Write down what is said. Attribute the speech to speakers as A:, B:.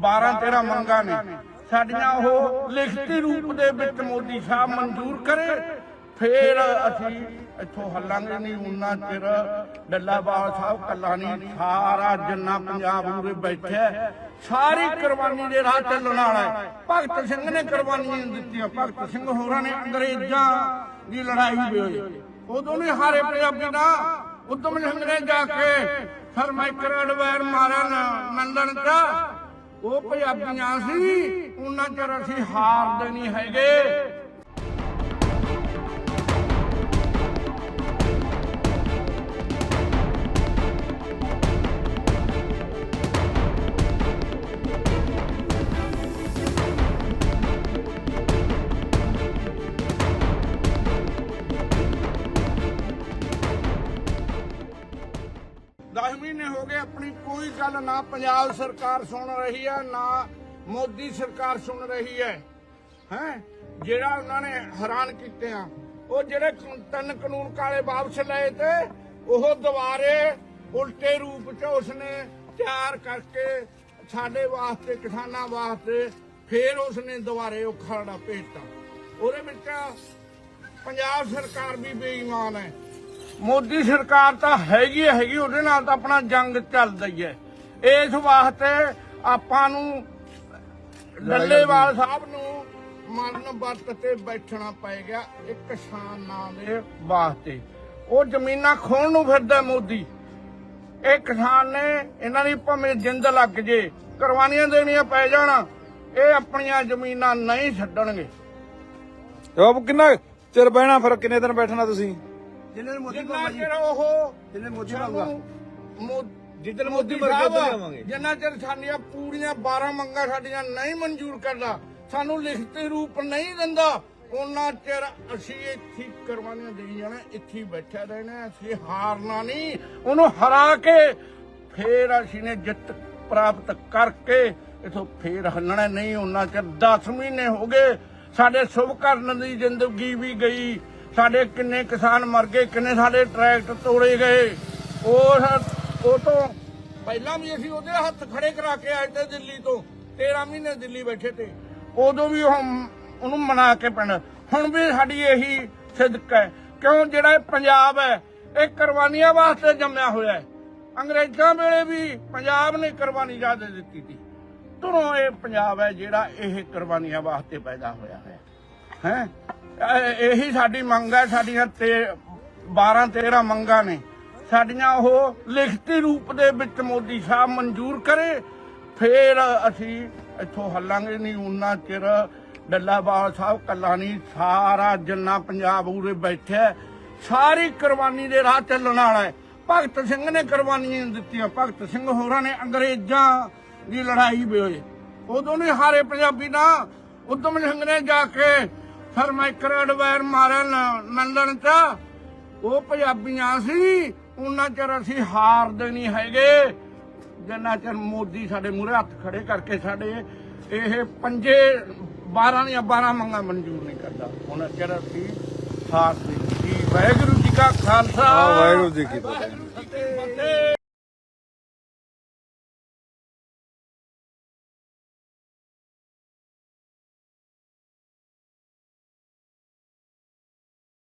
A: 12 13 ਮੰਗਾਂ ਨੇ। ਸਾਡੀਆਂ ਉਹ ਲਿਖਤੀ ਰੂਪ ਦੇ ਵਿੱਚ ਮੋਦੀ ਸਾਹਿਬ ਮਨਜ਼ੂਰ ਕਰੇ, ਫੇਰ ਅਸੀਂ ਇੱਥੋਂ ਹੱਲਾਂਗੇ ਨਹੀਂ ਉਹਨਾਂ ਚਿਰ ਡੱਲਾਵਾਲ ਸਾਹਿਬ ਕੱਲਾ ਨਹੀਂ, ਸਾਰਾ ਜਿੰਨਾ ਪੰਜਾਬ ਉਰੇ ਬੈਠਿਆ ਸਾਰੀ ਕੁਰਬਾਨੀ ਦੇ ਰਾਹ ਚੱਲਣ ਵਾਲਾ ਭਗਤ ਸਿੰਘ ਨੇ ਕੁਰਬਾਨੀਆਂ ਦਿੱਤੀਆਂ, ਭਗਤ ਸਿੰਘ ਹੋਰਾਂ ਨੇ ਅੰਗਰੇਜ਼ਾਂ ਦੀ ਲੜਾਈ ਹੋਈ। ਉਦੋਂ ਨਹੀਂ ਹਾਰੇ ਪੰਜਾਬੀ ਦਾ ਉਦਮ ਸਿੰਘ ਨੇ ਜਾ ਕੇ ਸਰਮਾਈਕਰ ਅਡਵਾਇਰ ਮਾਰਿਆ ਨ- ਨੰਦਨ ਚ ਉਹ ਪੰਜਾਬੀਆਂ ਸੀ ਉਹਨਾਂ ਚਿਰ ਅਸੀਂ ਹਾਰਦੇ ਨਹੀਂ ਹੈਗੇ। ਦਸ ਮਹੀਨੇ ਹੋ ਗਏ, ਆਪਣੀ ਕੋਈ ਗੱਲ ਨਾ ਪੰਜਾਬ ਸਰਕਾਰ ਸੁਣ ਰਹੀ ਹੈ, ਨਾ ਮੋਦੀ ਸਰਕਾਰ ਸੁਣ ਰਹੀ ਹੈ। ਹੈ? ਜਿਹੜਾ ਉਹਨਾਂ ਨੇ ਹੈਰਾਨ ਕੀਤੇ ਆ, ਉਹ ਜਿਹੜੇ ਤਿੰਨ ਕਾਨੂੰਨ ਕਾਲੇ ਵਾਪਸ ਲਏ ਤੇ ਉਹ ਦੁਬਾਰੇ ਉਲਟੇ ਰੂਪ ਚ ਉਸਨੇ ਤਿਆਰ ਕਰਕੇ ਸਾਡੇ ਵਾਸਤੇ, ਕਿਸਾਨਾਂ ਵਾਸਤੇ ਫੇਰ ਉਸਨੇ ਦੁਬਾਰੇ ਉਹ ਖਰੜਾ ਭੇਜਤਾ। ਉਹਦੇ ਵਿੱਚ ਪੰਜਾਬ ਸਰਕਾਰ ਵੀ ਬੇਈਮਾਨ ਹੈ। ਮੋਦੀ ਸਰਕਾਰ ਤਾਂ ਹੈਗੀ ਹੈ, ਹੈਗੀ ਉਹਦੇ ਨਾਲ ਤਾਂ ਆਪਣਾ ਜੰਗ ਚੱਲਦਾ ਹੀ ਹੈ। ਇਸ ਵਾਸਤੇ ਆਪਾਂ ਨੂੰ ਡੱਲੇਵਾਲ ਸਾਹਿਬ ਨੂੰ ਮਰਨ ਵਰਤ ਤੇ ਬੈਠਣਾ ਪਏਗਾ ਇੱਕ ਕਿਸਾਨਾਂ ਦੇ ਵਾਸਤੇ। ਉਹ ਜ਼ਮੀਨਾਂ ਖੋਣ ਨੂੰ ਫਿਰਦਾ ਮੋਦੀ। ਇਹ ਕਿਸਾਨ ਨੇ ਇਹਨਾਂ ਦੀ ਭਾਵੇਂ ਜਿੰਦ ਲੱਗ ਜੇ ਕੁਰਬਾਨੀਆਂ ਦੇਣੀਆਂ ਪੈ ਜਾਣਾ ਇਹ ਆਪਣੀਆਂ ਜ਼ਮੀਨਾਂ ਨਹੀਂ ਛੱਡਣਗੇ।
B: ਜਵਾਬ ਕਿੰਨਾ ਚਿਰ ਬਹਿਣਾ ਫਿਰ ਕਿੰਨੇ ਦਿਨ ਬੈਠਣਾ ਤੁਸੀਂ?
C: ਜਿੰਨੇ ਮੋਦੀ
A: ਜਿੰਨਾ ਚਿਰ ਉਹ
C: ਜਿੰਨੇ ਮੋਦੀ ਪਾਊਗਾ
A: ਜਿੱਦਨ
C: ਮੋਦੀ
A: ਮੋਦੀ
C: ਮਰ ਗਿਆ ਉੱਧਰ
A: ਸਾਹਿਬ
C: ਜਾਵਾਂਗੇ।
A: ਜਿੰਨਾ ਚਿਰ ਸਾਡੀਆਂ ਪੂਰੀਆਂ 12 ਮੰਗਾਂ ਸਾਡੀਆਂ ਨਹੀਂ ਮਨਜ਼ੂਰ ਕਰਦਾ ਸਾਨੂੰ ਲਿਖਤੀ ਰੂਪ ਨਹੀਂ ਦਿੰਦਾ ਉਹਨਾਂ ਚਿਰ ਅਸੀਂ ਇੱਥੇ ਹੀ ਕੁਰਬਾਨੀਆਂ ਦੇਈ ਜਾਣਾ ਇੱਥੇ ਹੀ ਬੈਠੇ ਰਹਿਣਾ ਅਸੀਂ ਹਾਰਨਾ ਨਹੀਂ ਉਹਨੂੰ ਹਰਾ ਕੇ ਫੇਰ ਅਸੀਂ ਨੇ ਜਿੱਤ ਪ੍ਰਾਪਤ ਕਰਕੇ ਇਥੋਂ ਫੇਰ ਹੱਲਣਾ ਨਹੀਂ ਉਹਨਾਂ ਚਿਰ 10 ਮਹੀਨੇ ਹੋ ਗਏ ਸਾਡੇ ਸ਼ੁਭ ਕਰਨ ਦੀ ਜ਼ਿੰਦਗੀ ਵੀ ਗਈ ਸਾਡੇ ਕਿੰਨੇ ਕਿਸਾਨ ਮਰ ਗਏ, ਕਿੰਨੇ ਸਾਡੇ ਟਰੈਕਟਰ ਤੋੜੇ ਗਏ। ਉਹ ਉਹ ਤੋਂ ਪਹਿਲਾਂ ਵੀ ਅਸੀਂ ਉਹਦੇ ਹੱਥ ਖੜੇ ਕਰਾ ਕੇ ਆਏ ਤੇ ਦਿੱਲੀ ਤੋਂ 13 ਮਹੀਨੇ ਦਿੱਲੀ ਬੈਠੇ ਤੇ। ਉਦੋਂ ਵੀ ਉਹ ਉਹਨੂੰ ਮਨਾ ਕੇ ਪਿੰਡ ਹੁਣ ਵੀ ਸਾਡੀ ਇਹੀ ਸਿਦਕ ਹੈ। ਕਿਉਂ? ਜਿਹੜਾ ਪੰਜਾਬ ਹੈ, ਇਹ ਕੁਰਬਾਨੀਆਂ ਵਾਸਤੇ ਜੰਮਿਆ ਹੋਇਆ ਹੈ। ਅੰਗਰੇਜ਼ਾਂ ਵੇਲੇ ਵੀ ਪੰਜਾਬ ਨੇ ਕੁਰਬਾਨੀ ਜ਼ਿਆਦਾ ਦਿੱਤੀ ਸੀ। ਤੁਰੋਂ ਇਹ ਪੰਜਾਬ ਹੈ ਜਿਹੜਾ ਇਹ ਕੁਰਬਾਨੀਆਂ ਵਾਸਤੇ ਪੈਦਾ ਹੋਇਆ ਹੈ। ਹੈ? ਇਹੀ ਸਾਡੀ ਮੰਗ ਹੈ, ਸਾਡੀਆਂ ਤੇ 12 13 ਮੰਗਾਂ ਨੇ। ਸਾਡੀਆਂ ਉਹ ਲਿਖਤੀ ਰੂਪ ਦੇ ਵਿੱਚ ਮੋਦੀ ਸਾਹਿਬ ਮਨਜ਼ੂਰ ਕਰੇ, ਫੇਰ ਅਸੀਂ ਇੱਥੋਂ ਹੱਲਾਂਗੇ ਨਹੀਂ ਉਹਨਾਂ ਚਿਰ। ਡੱਲਾਵਾਲ ਸਾਹਿਬ ਕੱਲਾ ਨਹੀਂ ਸਾਰਾ ਜਿੰਨਾ ਪੰਜਾਬ ਉਰੇ ਬੈਠਿਆ ਸਾਰੀ ਕੁਰਬਾਨੀ ਦੇ ਰਾਹ ਚੱਲਣ ਵਾਲਾ ਹੈ। ਭਗਤ ਸਿੰਘ ਨੇ ਕੁਰਬਾਨੀਆਂ ਦਿੱਤੀਆਂ, ਭਗਤ ਸਿੰਘ ਹੋਰਾਂ ਨੇ ਅੰਗਰੇਜ਼ਾਂ ਦੀ ਲੜਾਈ ਵੇਲੇ ਉਦੋਂ ਨਹੀਂ ਹਾਰੇ ਪੰਜਾਬੀ ਨਾ, ਉਦਮ ਸਿੰਘ ਨੇ ਜਾ ਕੇ ਸਰਮਾਈਕਰ ਅਡਵਾਇਰ ਮਾਰਿਆ ਨ- ਨੰਦਨ ਚ। ਉਹ ਪੰਜਾਬੀਆਂ ਸੀ ਉਹਨਾਂ ਚਿਰ ਅਸੀਂ ਹਾਰਦੇ ਨਹੀਂ ਹੈਗੇ। ਜਿੰਨਾ ਚਿਰ ਮੋਦੀ ਸਾਡੇ ਮੂਹਰੇ ਹੱਥ ਖੜੇ ਕਰਕੇ ਸਾਡੇ ਇਹ ਪੰਜੇ 12 ਦੀਆਂ 12 ਮੰਗਾਂ ਮਨਜ਼ੂਰ ਨਹੀਂ ਕਰਦਾ। ਉਹਨਾਂ ਚਿਰ ਅਸੀਂ ਹਾਰਦੇ ਨਹੀਂ। ਜੀ ਵਾਹਿਗੁਰੂ ਜੀ ਕਾ ਖਾਲਸਾ।
B: ਜੀ
A: ਵਾਹਿਗੁਰੂ ਜੀ ਕੀ ਫਤਿਹ।